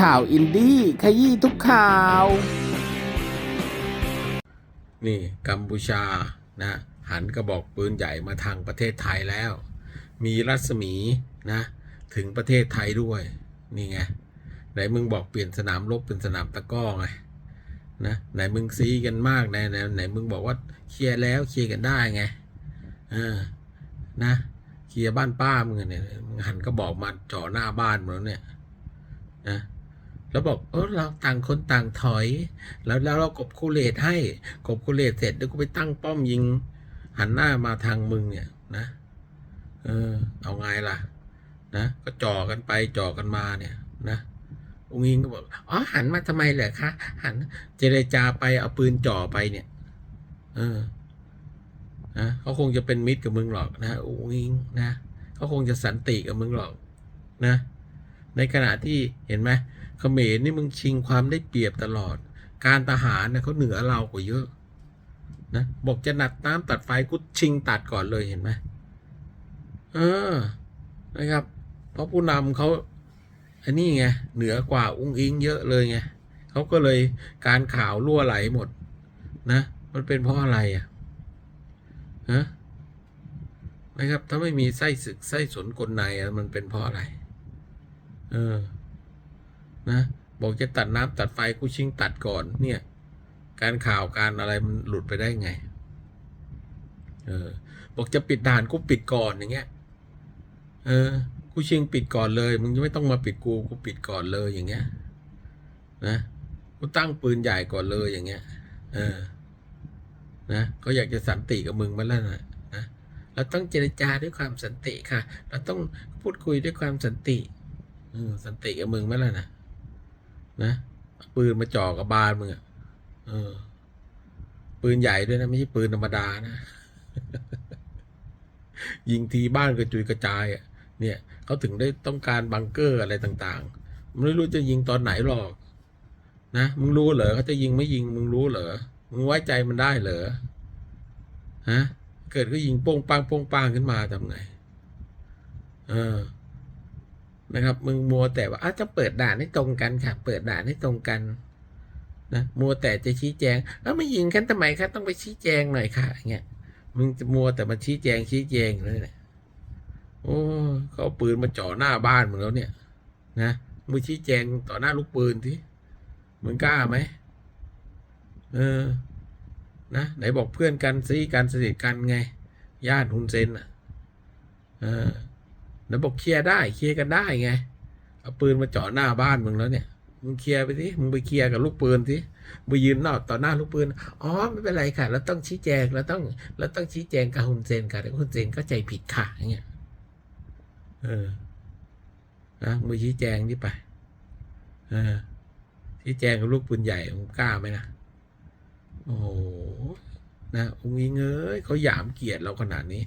ข่าวอินดี้ขยี้ทุกข่าว นี่กัมพูชานะหันกระบอกปืนใหญ่มาทางประเทศไทยแล้ว มีรัศมีนะถึงประเทศไทยด้วย นี่ไงไหนมึงบอกเปลี่ยนสนามรบเป็นสนามตะก้อไงนะไหนมึงซีกันมากไหนไหนไหนมึงบอกว่าเคลียร์แล้วเคลียร์กันได้ไงเออนะเคลียร์บ้านป้ามึงเนี่ยมึงหันกระบอกมาจ่อหน้าบ้านมึงแล้วเนี่ยนะ แล้วบอกเออเราต่างคนต่างถอย แล้วแล้วเรากบคูเลตให้กบคูเลตเสร็จเดี๋ยวกูไปตั้งป้อมยิง หันหน้ามาทางมึงเนี่ยนะเออเอาไงล่ะ นะ ก็จ่อกันไปจ่อกันมาเนี่ยนะองค์ยิงก็บอกอ๋อหันมาทำไมเหรอคะหันเจรจาไปเอาปืนจ่อไปเนี่ย เออนะเขาคงจะเป็นมิตรกับมึงหรอกนะองค์ยิงนะเขาคงจะสันติกับมึงหรอกนะ ในขณะที่เห็นไหม เขมรนี่มึงชิงความได้เปรียบตลอด การทหารเนี่ยเขาเหนือเรากว่าเยอะนะบอกจะหนัดน้ำตัดไฟกูชิงตัดก่อนเลยเห็นไหมเออนะครับ เพราะผู้นำเขาอันนี้ไงเหนือกว่าอุ้งอิงเยอะเลยไงเขาก็เลยการข่าวรั่วไหลหมด นะ มันเป็นเพราะอะไรอะฮะนะครับ ถ้าไม่มีไส้ศึกไส้สนกลในอะมันเป็นเพราะอะไร เออ นะบอกจะตัดน้ำตัดไฟกูชิงตัดก่อนเนี่ย การข่าวการอะไรมันหลุดไปได้ไง เออ บอกจะปิดด่านกูปิดก่อนอย่างเงี้ย เออ กูชิงปิดก่อนเลย มึงจะไม่ต้องมาปิดกูกูปิดก่อนเลยอย่างเงี้ย นะกูตั้งปืนใหญ่ก่อนเลยอย่างเงี้ย เออ นะเขาอยากจะสันติกับมึงมาแล้วนะนะเราต้องเจรจาด้วยความสันติค่ะ เราต้องพูดคุยด้วยความสันติออสันติกับมึงมาแล้วนะ นะปืนมาจ่อกับบานมึงอะเออ ปืนใหญ่ด้วยนะ ไม่ใช่ปืนธรรมดานะ ยิงทีบ้านกระจุยกระจายอะเนี่ยเขาถึงได้ต้องการบังเกอร์อะไรต่างๆไม่รู้จะยิงตอนไหนหรอกนะมึงรู้เหรอเขาจะยิงไม่ยิงมึงรู้เหรอมึงไว้ใจมันได้เหรอฮะเกิดก็ยิงโป้งปังโป้งปังขึ้นมาทำไง เออ นะครับมึงมัวแต่ว่าอ้าจะเปิดด่านให้ตรงกันค่ะ เปิดด่านให้ตรงกันนะมัวแต่จะชี้แจงเอ้าไม่ยิงกันทำไมครับต้องไปชี้แจงหน่อยค่ะเงี้ยมึงจะมัวแต่มาชี้แจงชี้แจงเลยเนี่ยโอ้เขาเอาปืนมาจ่อหน้าบ้านมึงแล้วเนี่ย นะมึงชี้แจงต่อหน้าลูกปืนทีมึงกล้าไหมเออ นะไหนบอกเพื่อนกันซีกันสนิทกันไง ญาติฮุนเซนอะ เออ ไหนบอกเคลียร์ได้เคลียร์กันได้ไงเอาปืนมาเจ่อหน้าบ้านมึงแล้วเนี่ยมึงเคลียร์ไปสิมึงไปเคลียร์กับลูกปืนสิไปยืนนอกต่อหน้าลูกปืนอ๋อไม่เป็นไรค่ะเราต้องชี้แจงเราต้องเราต้องชี้แจงกับฮุนเซนค่ะแต่ฮุนเซนก็ใจผิดค่ะอย่างเงี้ยเออนะมึงไปชี้แจงนี่ไปเออชี้แจงกับลูกปืนใหญ่มึงกล้าไหมนะโอ้โหนะองค์อิงเอ้ยเขาหยามเกียรติเราขนาดนี้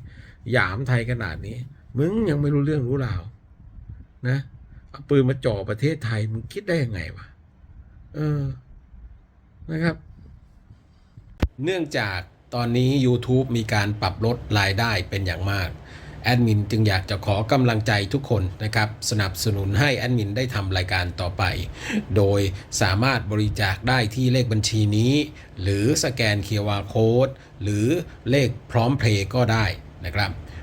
หยามไทยขนาดนี้ มึงยังไม่รู้เรื่องรู้ราวนะเอาปืนมาจ่อประเทศไทย มึงคิดได้ยังไงวะเออนะครับ เนื่องจากตอนนี้ YouTube มีการปรับลดรายได้เป็นอย่างมากแอดมินจึงอยากจะขอกำลังใจทุกคนนะครับ สนับสนุนให้แอดมินได้ทำรายการต่อไป โดยสามารถบริจาคได้ที่เลขบัญชีนี้ หรือสแกน QR Code หรือเลขพร้อมเพลย์ก็ได้นะครับ